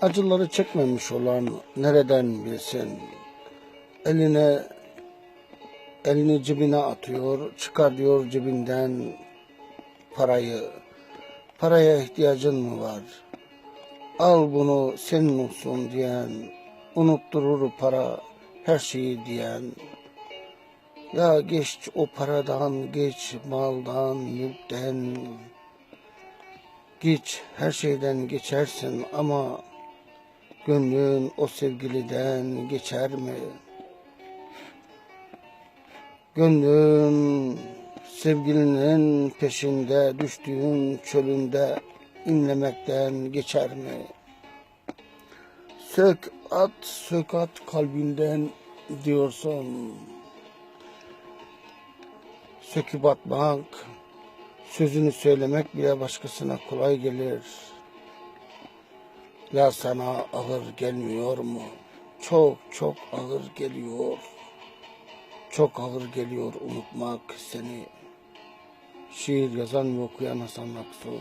Acıları çekmemiş olan nereden bilsin? Eline elini cebine atıyor, çıkar diyor cebinden parayı. Paraya ihtiyacın mı var? Al bunu senin olsun diyen, unutturur para her şeyi diyen. Ya geç o paradan, geç maldan, mülkten, geç her şeyden geçersin ama gönlün o sevgiliden geçer mi? Gönlün sevgilinin peşinde düştüğün çölünde inlemekten geçer mi? Sök at, sök at kalbinden diyorsun. Söküp atmak, sözünü söylemek bile başkasına kolay gelir. Ya sana ağır gelmiyor mu? Çok çok ağır geliyor. Çok ağır geliyor unutmak seni. Şiir yazan ve okuyan Hasan Aksu.